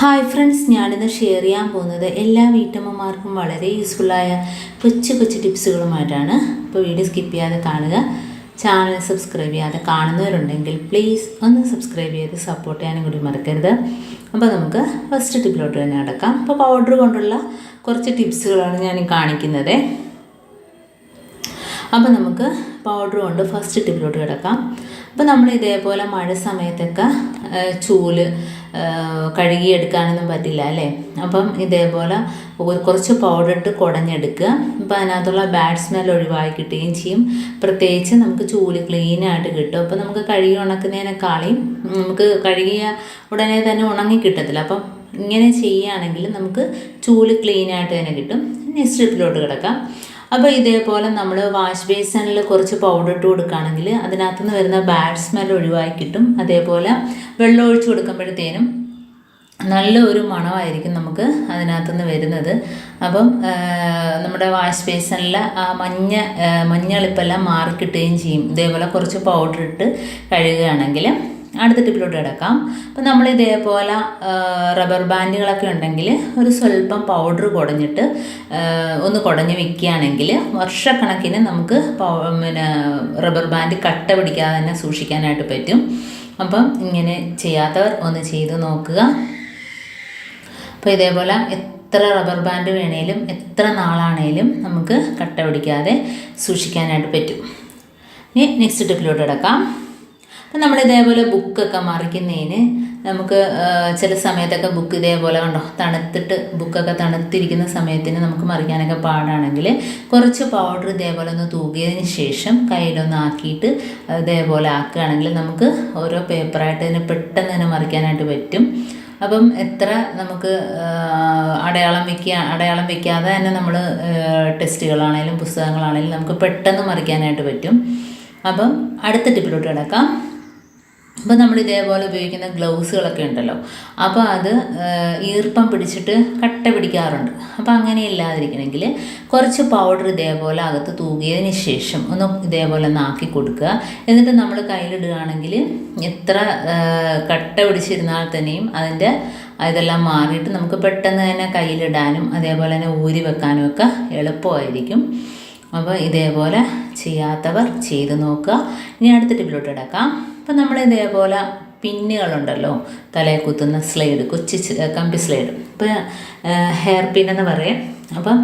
Hi friends ഞാനിന്ന് share ചെയ്യാൻ പോകുന്നത് എല്ലാ വീട്ടമ്മമാർക്കും വളരെ യൂസ്ഫുള്ളായ കൊച്ചു കൊച്ചു ടിപ്സുകളുമായിട്ടാണ് അപ്പോൾ വീഡിയോ സ്കിപ്പ് ചെയ്യാതെ കാണുക. ചാനൽ സബ്സ്ക്രൈബ് ചെയ്യാതെ കാണുന്നവരുണ്ടെങ്കിൽ പ്ലീസ് ഒന്ന് സബ്സ്ക്രൈബ് ചെയ്ത് സപ്പോർട്ട് ചെയ്യാനും കൂടി മറക്കരുത്. അപ്പോൾ നമുക്ക് ഫസ്റ്റ് ടിപ്പിലോട്ട് തന്നെ അടക്കാം. അപ്പോൾ പൗഡർ കൊണ്ടുള്ള കുറച്ച് ടിപ്സുകളാണ് ഞാൻ കാണിക്കുന്നത്. അപ്പോൾ നമുക്ക് പൗഡർ കൊണ്ട് ഫസ്റ്റ് ടിപ്പിലോട്ട് കിടക്കാം. അപ്പോൾ നമ്മൾ ഇതേപോലെ മഴ സമയത്തൊക്കെ ചൂൽ കഴുകിയെടുക്കാനൊന്നും പറ്റില്ല അല്ലേ? അപ്പം ഇതേപോലെ കുറച്ച് പൗഡർ ഇട്ട് കുടഞ്ഞെടുക്കുക. അപ്പം അതിനകത്തുള്ള ബാഡ് സ്മെൽ ഒഴിവാക്കി കിട്ടുകയും ചെയ്യും. പ്രത്യേകിച്ച് നമുക്ക് ചൂൽ ക്ലീൻ ആയിട്ട് കിട്ടും. അപ്പോൾ നമുക്ക് കഴുകി ഉണക്കുന്നതിനേക്കാളും നമുക്ക് കഴുകിയ ഉടനെ തന്നെ ഉണങ്ങി കിട്ടത്തില്ല. അപ്പം ഇങ്ങനെ ചെയ്യുകയാണെങ്കിൽ നമുക്ക് ചൂൽ ക്ലീൻ ആയിട്ട് തന്നെ കിട്ടും. നെക്സ്റ്റ് സ്ട്രിപ്പിലോട്ട് കിടക്കാം. അപ്പോൾ ഇതേപോലെ നമ്മൾ വാഷ് ബേസണിൽ കുറച്ച് പൗഡർ ഇട്ട് കൊടുക്കുകയാണെങ്കിൽ അതിനകത്തുനിന്ന് വരുന്ന ബാഡ് സ്മെൽ ഒഴിവായി കിട്ടും. അതേപോലെ വെള്ളം ഒഴിച്ച് കൊടുക്കുമ്പോഴത്തേനും നല്ല ഒരു മണമായിരിക്കും നമുക്ക് അതിനകത്തുനിന്ന് വരുന്നത്. അപ്പം നമ്മുടെ വാഷ് ബേസണിൽ ആ മഞ്ഞ മഞ്ഞളിപ്പെല്ലാം മാറിക്കിട്ടുകയും ചെയ്യും. ഇതേപോലെ കുറച്ച് പൗഡർ ഇട്ട് കഴുകുകയാണെങ്കിൽ അടുത്ത ടിപ്പിലോട്ട് കിടക്കാം. അപ്പം നമ്മൾ ഇതേപോലെ റബ്ബർ ബാൻഡുകളൊക്കെ ഉണ്ടെങ്കിൽ ഒരു സ്വല്പം പൗഡർ കുടഞ്ഞിട്ട് ഒന്ന് കുടഞ്ഞ് വെക്കുകയാണെങ്കിൽ വർഷക്കണക്കിന് നമുക്ക് പിന്നെ റബ്ബർ ബാൻഡ് കട്ട പിടിക്കാതെ തന്നെ സൂക്ഷിക്കാനായിട്ട് പറ്റും. അപ്പം ഇങ്ങനെ ചെയ്യാത്തവർ ഒന്ന് ചെയ്ത് നോക്കുക. അപ്പോൾ ഇതേപോലെ എത്ര റബ്ബർ ബാൻഡ് വേണേലും എത്ര നാളാണേലും നമുക്ക് കട്ട പിടിക്കാതെ സൂക്ഷിക്കാനായിട്ട് പറ്റും. ഇനി നെക്സ്റ്റ് ടിപ്പിലോട്ട് കിടക്കാം. അപ്പം നമ്മൾ ഇതേപോലെ ബുക്കൊക്കെ മറിക്കുന്നതിന് നമുക്ക് ചില സമയത്തൊക്കെ ബുക്ക് ഇതേപോലെ കണ്ടോ? തണുത്തിട്ട് ബുക്കൊക്കെ തണുത്തിരിക്കുന്ന സമയത്തിന് നമുക്ക് മറിക്കാനൊക്കെ പാടാണെങ്കിൽ കുറച്ച് പൗഡർ ഇതേപോലെ ഒന്ന് തൂകിയതിന് ശേഷം കയ്യിലൊന്ന് ആക്കിയിട്ട് ഇതേപോലെ ആക്കുകയാണെങ്കിൽ നമുക്ക് ഓരോ പേപ്പറായിട്ട് തന്നെ പെട്ടെന്ന് തന്നെ മറിക്കാനായിട്ട് പറ്റും. അപ്പം എത്ര നമുക്ക് അടയാളം വെക്കുക അടയാളം വെക്കാതെ തന്നെ നമ്മൾ ടെസ്റ്റുകളാണേലും പുസ്തകങ്ങളാണേലും നമുക്ക് പെട്ടെന്ന് മറിക്കാനായിട്ട് പറ്റും. അപ്പം അടുത്ത ടിപ്പിലോട്ട് കിടക്കാം. അപ്പോൾ നമ്മൾ ഇതേപോലെ ഉപയോഗിക്കുന്ന ഗ്ലൗസുകളൊക്കെ ഉണ്ടല്ലോ. അപ്പോൾ അത് ഈർപ്പം പിടിച്ചിട്ട് കട്ട പിടിക്കാറുണ്ട്. അപ്പോൾ അങ്ങനെ ഇല്ലാതിരിക്കണമെങ്കിൽ കുറച്ച് പൗഡർ ഇതേപോലെ അകത്ത് തൂകിയതിന് ശേഷം ഒന്ന് ഇതേപോലെ ഒന്ന് ആക്കി കൊടുക്കുക. എന്നിട്ട് നമ്മൾ കയ്യിലിടുകയാണെങ്കിൽ എത്ര കട്ട പിടിച്ചിരുന്നാൽ തന്നെയും അതിന്റെ ഇതെല്ലാം മാറിയിട്ട് നമുക്ക് പെട്ടെന്ന് തന്നെ കയ്യിലിടാനും അതേപോലെ തന്നെ ഊരി വെക്കാനും ഒക്കെ എളുപ്പമായിരിക്കും. അപ്പോൾ ഇതേപോലെ ചെയ്യാത്തവർ ചെയ്ത് നോക്കുക. ഇനി അടുത്ത ടിപ്പിലോട്ട് കിടക്കാം. അപ്പം നമ്മൾ ഇതേപോലെ പിന്നുകളുണ്ടല്ലോ തലയിൽ കുത്തുന്ന സ്ലൈഡ് കൊച്ചി കമ്പി സ്ലൈഡ്. ഇപ്പം ഹെയർ പിൻ എന്ന് പറയും. അപ്പം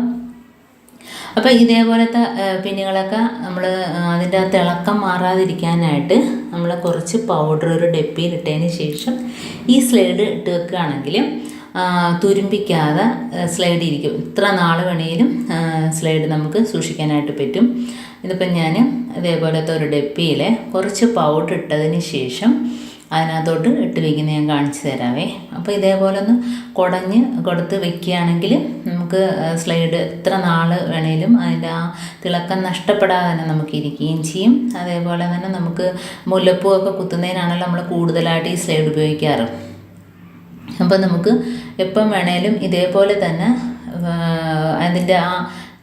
അപ്പോൾ ഇതേപോലത്തെ പിന്നുകളൊക്കെ നമ്മൾ അതിന്റെ തിളക്കം മാറാതിരിക്കാനായിട്ട് നമ്മൾ കുറച്ച് പൗഡർ ഒരു ഡെപ്പിയിൽ ഇട്ടതിന് ശേഷം ഈ സ്ലൈഡ് ഇട്ട് വെക്കുകയാണെങ്കിൽ തുരുമ്പിക്കാതെ സ്ലൈഡ് ഇരിക്കും. ഇത്ര നാൾ വേണേലും സ്ലൈഡ് നമുക്ക് സൂക്ഷിക്കാനായിട്ട് പറ്റും. ഇതിപ്പം ഞാൻ ഇതേപോലത്തെ ഒരു ഡെപ്പിയിൽ കുറച്ച് പൗഡർ ഇട്ടതിന് ശേഷം അതിനകത്തോട്ട് ഇട്ട് വെക്കുന്നത് ഞാൻ കാണിച്ചു തരാവേ. അപ്പോൾ ഇതേപോലെ ഒന്ന് കുടഞ്ഞ് കൊടുത്ത് വെക്കുകയാണെങ്കിൽ നമുക്ക് സ്ലൈഡ് എത്ര നാൾ വേണേലും അതിന്റെ ആ തിളക്കം നഷ്ടപ്പെടാതെ തന്നെ നമുക്ക് ഇരിക്കുകയും ചെയ്യും. അതേപോലെ തന്നെ നമുക്ക് മുല്ലപ്പൂവൊക്കെ കുത്തുന്നതിനാണല്ലോ നമ്മൾ കൂടുതലായിട്ട് ഈ സ്ലൈഡ് ഉപയോഗിക്കാറ്. അപ്പോൾ നമുക്ക് എപ്പം വേണേലും ഇതേപോലെ തന്നെ അതിന്റെ ആ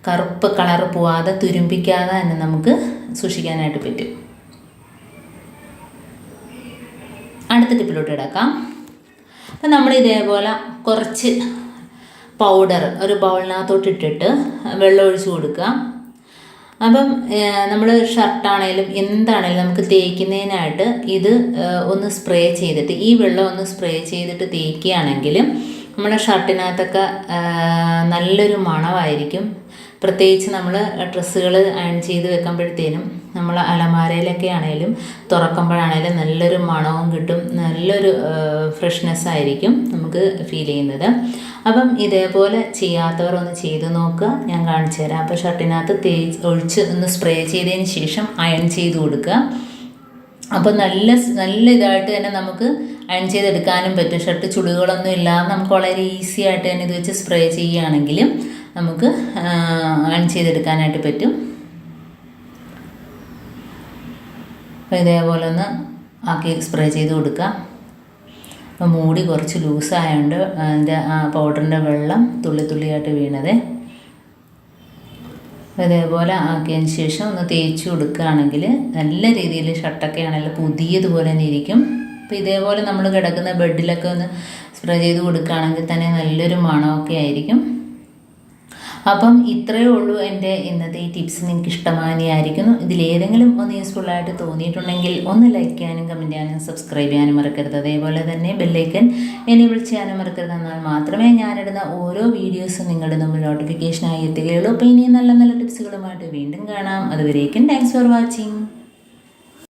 കറുപ്പ് കളർ പോവാതെ തുരുമ്പിക്കാതെ തന്നെ നമുക്ക് സൂക്ഷിക്കാനായിട്ട് പറ്റും. അടുത്ത ടിപ്പിലോട്ട് കിടക്കാം. അപ്പം നമ്മൾ ഇതേപോലെ കുറച്ച് പൗഡർ ഒരു ബൗളിനകത്തോട്ട് ഇട്ടിട്ട് വെള്ളം ഒഴിച്ചു കൊടുക്കുക. അപ്പം നമ്മൾ ഷർട്ടാണേലും എന്താണേലും നമുക്ക് തേക്കുന്നതിനായിട്ട് ഇത് ഒന്ന് സ്പ്രേ ചെയ്തിട്ട് ഈ വെള്ളം ഒന്ന് സ്പ്രേ ചെയ്തിട്ട് തേക്കുകയാണെങ്കിൽ നമ്മുടെ ഷർട്ടിനകത്തൊക്കെ നല്ലൊരു മണമായിരിക്കും പ്രത്യേകിച്ച് നമ്മൾ ഡ്രസ്സുകൾ അയൺ ചെയ്ത് വെക്കുമ്പോഴത്തേനും നമ്മൾ അലമാരയിലൊക്കെ ആണേലും തുറക്കുമ്പോഴാണേലും നല്ലൊരു മണവും കിട്ടും. നല്ലൊരു ഫ്രഷ്നെസ് ആയിരിക്കും നമുക്ക് ഫീൽ ചെയ്യുന്നത്. അപ്പം ഇതേപോലെ ചെയ്യാത്തവർ ഒന്ന് ചെയ്ത് നോക്കുക. ഞാൻ കാണിച്ചു തരാം. അപ്പോൾ ഷർട്ടിനകത്ത് തേച്ച് ഒഴിച്ച് ഒന്ന് സ്പ്രേ ചെയ്തതിന് ശേഷം അയൺ ചെയ്ത് കൊടുക്കുക. അപ്പോൾ നല്ല നല്ല ഇതായിട്ട് തന്നെ നമുക്ക് അയൺ ചെയ്തെടുക്കാനും പറ്റും. ഷർട്ട് ചുളികളൊന്നും ഇല്ലാതെ നമുക്ക് വളരെ ഈസി ആയിട്ട് തന്നെ ഇത് വെച്ച് സ്പ്രേ ചെയ്യുകയാണെങ്കിലും നമുക്ക് അയൺ ചെയ്തെടുക്കാനായിട്ട് പറ്റും. അപ്പോൾ ഇതേപോലെ ഒന്ന് ആക്കി സ്പ്രേ ചെയ്ത് കൊടുക്കുക അപ്പോൾ മൂടി കുറച്ച് ലൂസായതുകൊണ്ട് അതിന്റെ ആ പൗഡറിന്റെ വെള്ളം തുള്ളി തുള്ളിയായിട്ട് വീണതേ. ഇതേപോലെ ആക്കിയതിന് ശേഷം ഒന്ന് തേച്ച് കൊടുക്കുകയാണെങ്കിൽ നല്ല രീതിയിൽ ഷർട്ടൊക്കെ ആണെങ്കിൽ പുതിയതുപോലെ തന്നെ ഇരിക്കും. അപ്പോൾ ഇതേപോലെ നമ്മൾ കിടക്കുന്ന ബെഡിലൊക്കെ ഒന്ന് സ്പ്രേ ചെയ്ത് കൊടുക്കുകയാണെങ്കിൽ തന്നെ നല്ലൊരു മണമൊക്കെ ആയിരിക്കും. അപ്പം ഇത്രയേ ഉള്ളൂ എന്റെ ഇന്നത്തെ ഈ ടിപ്സ് നിങ്ങൾക്ക് ഇഷ്ടമാനിയായിരിക്കുന്നു ഇതിലേതെങ്കിലും ഒന്ന് യൂസ്ഫുള്ളായിട്ട് തോന്നിയിട്ടുണ്ടെങ്കിൽ ഒന്ന് ലൈക്ക് ചെയ്യാനും കമന്റ് ചെയ്യാനും സബ്സ്ക്രൈബ് ചെയ്യാനും മറക്കരുത്. അതേപോലെ തന്നെ ബെല്ലൈക്കൻ എനേബിൾ ചെയ്യാനും മറക്കരുത്. എന്നാൽ മാത്രമേ ഞാനിടുന്ന ഓരോ വീഡിയോസും നിങ്ങളുടെ മുമ്പിൽ നോട്ടിഫിക്കേഷനായി എത്തുകയുള്ളൂ. അപ്പോൾ ഇനിയും നല്ല നല്ല ടിപ്സുകളുമായിട്ട് വീണ്ടും കാണാം. അതുവരേക്കും താങ്ക്സ് ഫോർ വാച്ചിങ്